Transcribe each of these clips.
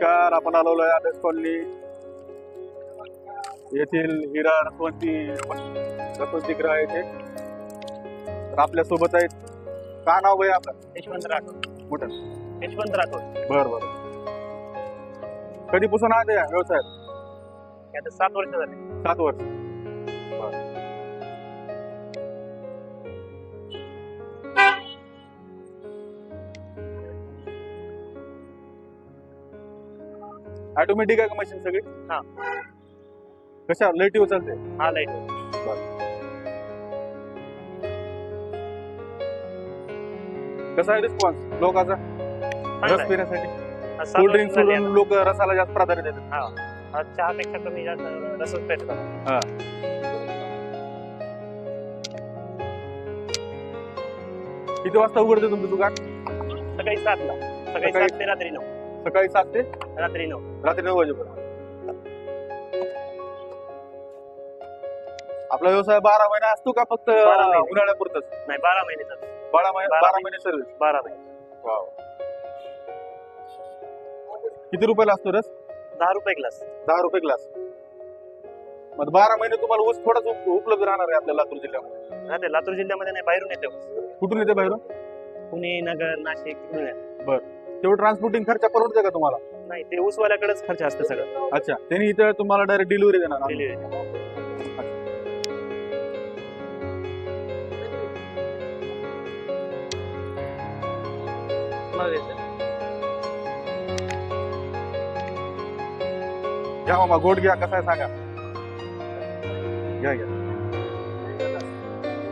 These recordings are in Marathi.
नमस्कार आपण आलेलो आहे आदर्श कॉलनी. येथील हिरा रसवंती रसवंती ग्रह येथे. तर आपल्यासोबत आहेत. का नाव भाई आपलं? यशवंत राठोड. मोठं यशवंत राठोड. बर बर. कधीपासून आहे या व्यवसायात? हे आता सात वर्ष झाले. सात वर्ष. ऑटोमॅटिक आहे का मशीन सगळी? हा. कशा? लेटिव्ह चालते? हा लाइट कसा आहे रिस्पॉन्स लोकांचा? रस पिण्यासाठी? कोल्ड ड्रिंक सोडून लोक रसाला जास्त प्राधान्य देतात. चहापेक्षा कमी जास्त रसच पेटतात किती वाजता उघडते तुमचं दुकान? सकाळी सातला. सकाळी- सात ते रात्री नऊ. सकाळी सात ते रात्री नऊ. रात्री नऊ वाजेपर्यंत. आपला व्यवसाय बारा महिने असतो का फक्त बारा महिने. उन्हाळ्यापुरतच? नाही बारा महिने चालतो. बारा महिने बारा बारा महिने. सर्व्हिस बारा महिने. किती रुपयाला असतो रस? दहा रुपये ग्लास दहा रुपये ग्लास मग बारा महिने तुम्हाला ऊस थोडाच उप- उपलब्ध राहणार आहे आपल्या लातूर जिल्ह्यामध्ये. राहते लातूर जिल्ह्यामध्ये नाही बाहेरून येते कुठून येते बाहेरून? पुणे नगर नाशिक तिकडून येते. तेवढं ट्रान्सपोर्टिंग खर्च परवडते का तुम्हाला? नाही. ते ऊसवाल्याकडेच खर्च असते सगळं. अच्छा. त्यांनी इथं तुम्हाला डायरेक्ट डिलिव्हरी देणार. Delivery. येते. घ्या मामा गोड घ्या कसा आहे सांगा. घ्या घ्या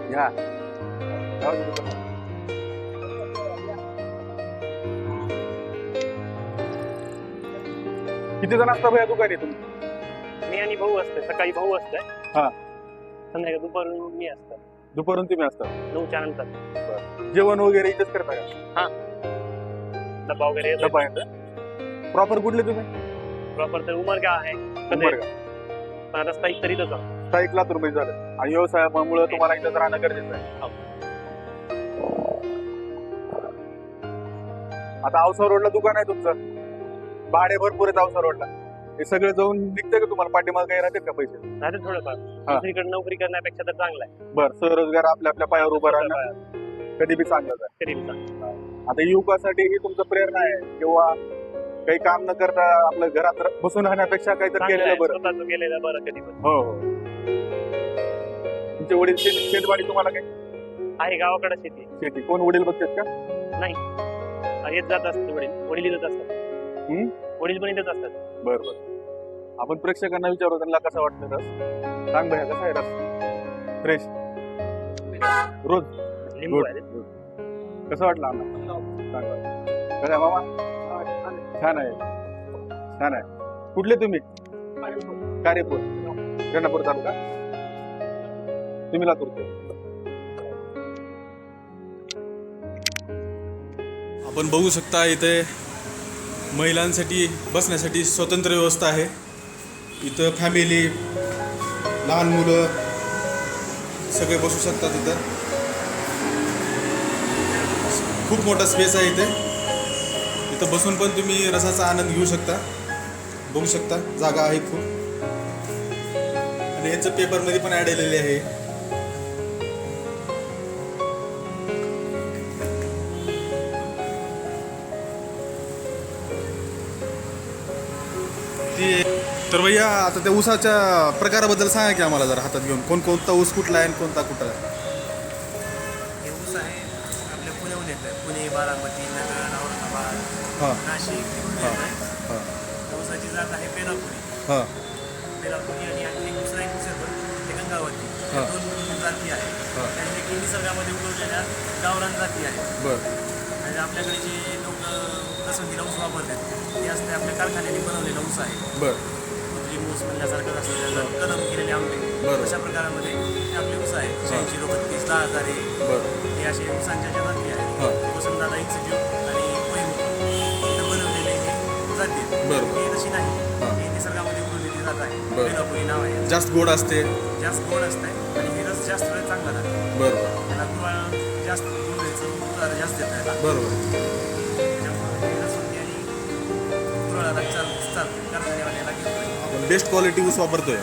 घ्या जाऊ दे किती जण असता भैया दुकानी तुम्ही? मी आणि भाऊ असते सकाळी भाऊ असते हा. संध्याकाळी दुपारून मी असतं. दुपारून तुम्ही असता? नऊच्या नंतर. जेवण वगैरे इथेच करता का? डब्बा वगैरे डबा प्रॉपर कुठले तुम्ही? प्रॉपर तर उमरगा आहे. उंबरगा. पण आता स्थायिक तरी तसं स्थायिक लातूरमध्ये झालं आणि व्यवसायामुळे तुम्हाला इथंच राहणं गरजेचं आहे. आता औसा रोडला दुकान आहे तुमचं? भाडे भरपूर आहेत औसा रोडला. हे सगळं जाऊन निघतं का तुम्हाला? पाठीमाग काही राहतात का पैसे? राहते थोडंफार. दुसरीकडे नोकरी करण्यापेक्षा तर चांगला आहे. बर स्वरोजगार आपल्या आपल्या पायावर उभं राहणं. कधी बी चांगलंच आहे तरी चांगलं. आता युवकासाठी ही तुमचं प्रेरणा आहे. किंवा काही काम न करता आपलं घरात बसून राहण्यापेक्षा काहीतरी चांगलं केलेलं आहे. बरं. स्वतःचं बरं कधी पण. हो हो. तुमचे वडील शेत शेतवाडी तुम्हाला काही आहे गावाकडे शेती. शेती. कोण वडील बघतात का? आणि येत जात असतात वडील. वडील इथंच असतात. हम्म? वडील पण इथंच असतात. बर बर. आपण प्रेक्षकांना विचारू त्यांना कसं वाटतं रस सांग भैया कसा आहे रस फ्रेश रोज? लिंबू Good. आहे. कसं वाटलं बरं. कसं आहे मामा? छान आहे. छान आहे. कुठले तुम्ही? कार्यपूर. रेणापूर तालुका. तुम्ही लातूरचे आपण बघू शकता इथे महिलांसाठी बसण्यासाठी स्वतंत्र व्यवस्था आहे. इथं फॅमिली लहान मुलं सगळे बसू शकतात इथं. खूप मोठा स्पेस आहे इथे. इथं बसून पण तुम्ही रसाचा आनंद घेऊ शकता बघू शकता. जागा आहे खूप. आणि यांचं पेपरमध्ये पण ॲड आलेले आहे. ते तर भैया आता त्या ऊसाच्या प्रकाराबद्दल सांगा की आम्हाला जरा हातात घेऊन. कोण कोणता ऊस कुठला आहे आणि कोणता कुठला आहे? हे ऊस आहे आपल्या पुण्याहून येत आहे पुणे बारामती नगर औरंगाबाद हां. नाशिक हा. येत आहे हां ऊसाची जात आहे बेलापुरी. हां. बेलापुरी आणि आणखी एक दुसरा एक ऊस येतो ते गंगावती. हा. दोन जाती आहेत. हा. निसर्गामध्ये उगवलेल्या गावरान जाती आहेत. बरं. आपल्याकडे जे लोक कसंतीला ऊस वापरतात ते असते आपल्या कारखान्याने बनवलेला ऊस आहे. बरं. कृत्रिम ऊस म्हणल्यासारखं असतं त्याला कलम केलेले आंबे. बरं. अशा प्रकारामध्ये हे आपले ऊस आहे. शहाऐंशी बत्तीस दहा हजार बरं. हे असे ऊसांच्या ज्या जाती आहेत हां. वसंतदादा इन्स्टिट्यूट आणि इथं बनवलेले हे जाती आहेत. बरं. हे तशी नाही. हां. हे निसर्गामध्ये उगवलेली जात आहे. बरं. बेलापुरी नाव आहे. जास्त गोड असते. जास्त गोड असते आणि हे रस जास्त वेळ चांगला राहते. बरं त्याला गुळ जास्त उतार जास्त येतं याला बरं बरं त्याच्यामुळे हे रसवंती आणि गुळाला चार चालतं कारखान्यावाल्याला घेतलं आपण बेस्ट क्वालिटी ऊस वापरतोय.